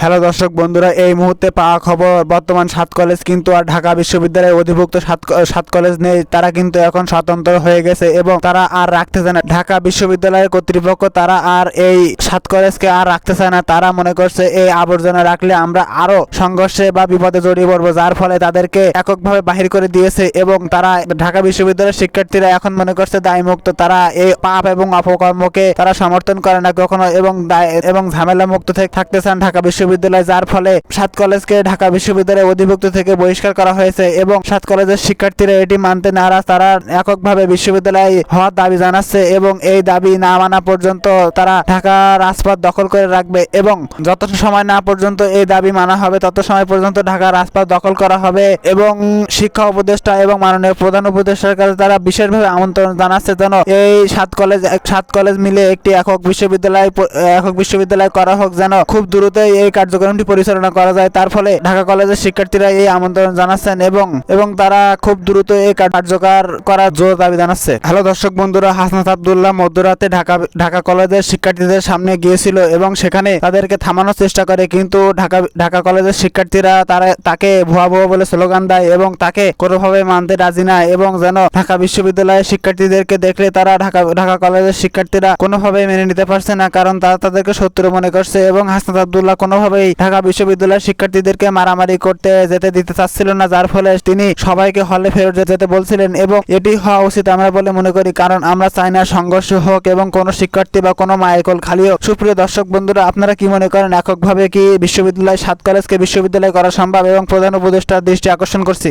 Hello দর্শক বন্ধুরা, এই মুহূর্তে পাওয়া খবর, বর্তমান সাত কলেজ কিন্তু আর ঢাকা বিশ্ববিদ্যালয়ের অধিভুক্ত সাত সাত কলেজ নেই। তারা কিন্তু এখন স্বতন্ত্র হয়ে গেছে এবং তারা আর রাখতে চায় না। ঢাকা বিশ্ববিদ্যালয়ের কর্তৃপক্ষ তারা আর এই সাত কলেজকে আর রাখতে চায় না। তারা মনে করছে এই আবর্জনা রাখলে আমরা আরও সংঘর্ষে বা বিপদে জড়িয়ে পড়ব, যার ফলে তাদেরকে এককভাবে বাহির করে দিয়েছে এবং তারা ঢাকা বিশ্ববিদ্যালয়ের শিক্ষার্থীরা এখন মনে করছে দায়মুক্ত। তারা এই পাপ এবং অপকর্মকে তারা সমর্থন করে না কখনো এবং এবং ঝামেলা মুক্ত থেকে থাকতে চান ঢাকা বিশ্ববিদ্যালয়। যার ফলে সাত কলেজকে ঢাকা বিশ্ববিদ্যালয়ের অধিভুক্ত থেকে বহিষ্কার করা হয়েছে এবং সাত কলেজের শিক্ষার্থীরা এটি মানতে নারাজ। তারা এককভাবে বিশ্ববিদ্যালয় হওয়ার দাবি জানাচ্ছে এবং এই দাবি না মানা পর্যন্ত তারা ঢাকা রাজপথ দখল করে রাখবে এবং যত সময় না পর্যন্ত এই দাবি মানা হবে, তত সময় পর্যন্ত ঢাকা রাজপথ দখল করা হবে এবং শিক্ষা উপদেষ্টা এবং মাননীয় প্রধান উপদেষ্টার কাছে তারা বিশেষভাবে আমন্ত্রণ জানাচ্ছে যেন এই সাত কলেজ সাত কলেজ মিলে একটি একক বিশ্ববিদ্যালয় একক বিশ্ববিদ্যালয় করা হোক যেন খুব দ্রুতই এই কার্যক্রমটি পরিচালনা করা যায়। তার ফলে ঢাকা কলেজের শিক্ষার্থীরা এই আমন্ত্রণ জানাচ্ছেন এবং এবং তারা খুব দ্রুত এই কার্যকর করার জোর দাবি জানাচ্ছে। হ্যালো দর্শক বন্ধুরা, হাসনাত আবদুল্লাহ মধ্যরাতে ঢাকা ঢাকা কলেজের শিক্ষার্থীদের সামনে গিয়েছিল এবং সেখানে তাদেরকে থামানোর চেষ্টা করে, কিন্তু ঢাকা ঢাকা কলেজের শিক্ষার্থীরা তারা, তাকে ভুয়া ভুয়া বলে স্লোগান দেয় এবং তাকে কোনোভাবে মানতে রাজি না এবং যেন ঢাকা বিশ্ববিদ্যালয়ের শিক্ষার্থীদেরকে দেখলে তারা ঢাকা ঢাকা কলেজের শিক্ষার্থীরা কোনোভাবেই মেনে নিতে পারছে না, কারণ তারা তাদেরকে শত্রু মনে করছে এবং হাসনাত আবদুল্লাহ কোনোভাবেই ঢাকা বিশ্ববিদ্যালয়ের শিক্ষার্থীদেরকে মারামারি করতে যেতে দিতে চাচ্ছিল না, যার ফলে তিনি সবাইকে হলে ফেরত যেতে বলছিলেন এবং এটি হওয়া উচিত আমরা বলে মনে করি, কারণ আমরা চাই না সংঘর্ষ হোক এবং কোন শিক্ষার্থী বা কোনো খালি হোক। সুপ্রিয় দর্শক বন্ধুরা, আপনারা কি মনে করেন, এককভাবে কি বিশ্ববিদ্যালয় সাত কলেজকে বিশ্ববিদ্যালয় করা সম্ভব এবং প্রধান উপদেষ্টার দৃষ্টি আকর্ষণ করছি?